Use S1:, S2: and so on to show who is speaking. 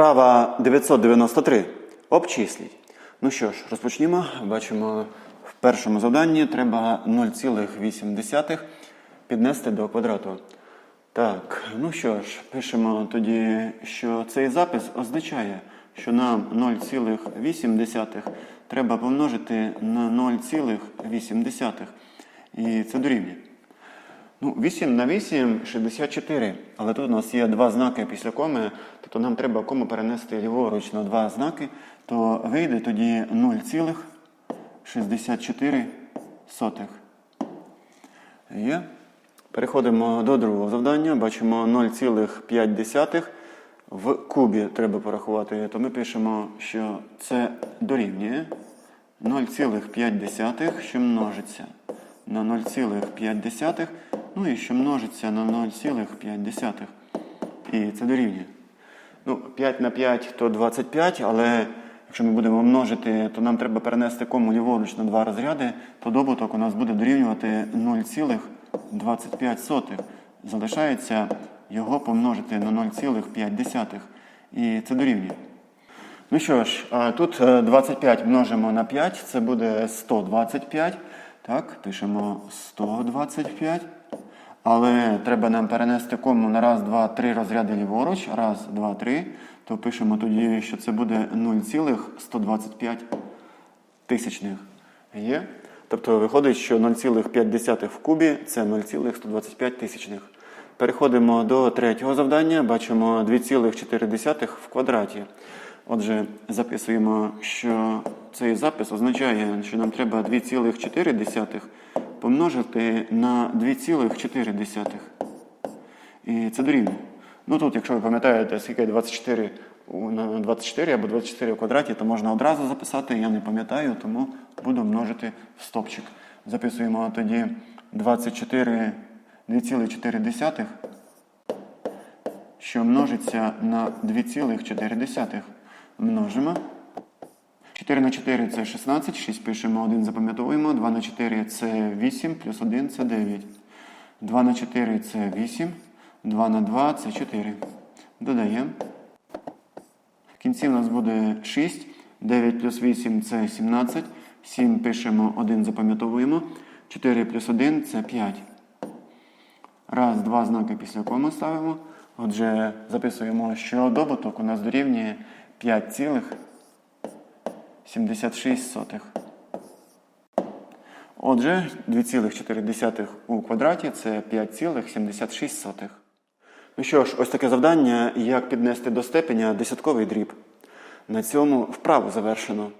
S1: Вправа 993. Обчисліть. Ну що ж, розпочнімо. Бачимо, в першому завданні треба 0,8 піднести до квадрату. Так, ну що ж, пишемо тоді, що цей запис означає, що нам 0,8 треба помножити на 0,8. І це дорівнює. Ну, 8 на 8 – 64. Але тут у нас є два знаки після коми, тобто нам треба кому перенести ліворуч на два знаки, то вийде тоді 0,64. Є. Переходимо до другого завдання. Бачимо 0,5 в кубі треба порахувати. То ми пишемо, що це дорівнює 0,5, що множиться на 0,5, ну і що множиться на 0,5. І це дорівнює. Ну, 5 на 5 то 25, але якщо ми будемо множити, то нам треба перенести кому ліворуч на два розряди, то добуток у нас буде дорівнювати 0,25. Залишається його помножити на 0,5. І це дорівнює. Ну що ж, тут е, 25 множимо на 5, це буде 125. Так, пишемо 125. Але треба нам перенести кому на раз, два, три розряди ліворуч. Раз, два, три. То пишемо тоді, що це буде 0,125 тисячних. Є? Тобто виходить, що 0,5 в кубі це 0,125 тисячних. Переходимо до третього завдання. Бачимо 2,4 в квадраті. Отже, записуємо, що цей запис означає, що нам треба 2,4 помножити на 2,4. І це дорівнює. Ну тут, якщо ви пам'ятаєте, скільки 24 на 24 або 24 в квадраті, то можна одразу записати. Я не пам'ятаю, тому буду множити в стопчик. Записуємо тоді 24 2,4, що множиться на 2,4. Множимо. 4 на 4 це 16, 6 пишемо, 1 запам'ятовуємо, 2 на 4 це 8, плюс 1 це 9. 2 на 4 це 8, 2 на 2 це 4. Додаємо. В кінці у нас буде 6, 9 плюс 8 це 17, 7 пишемо, 1 запам'ятовуємо, 4 плюс 1 це 5. Раз, два знаки після коми ставимо. Отже, записуємо, що добуток у нас дорівнює 5,76. Отже, 2,4 у квадраті це 5,76. Ну що ж, ось таке завдання, як піднести до степеня десятковий дріб. На цьому вправу завершено.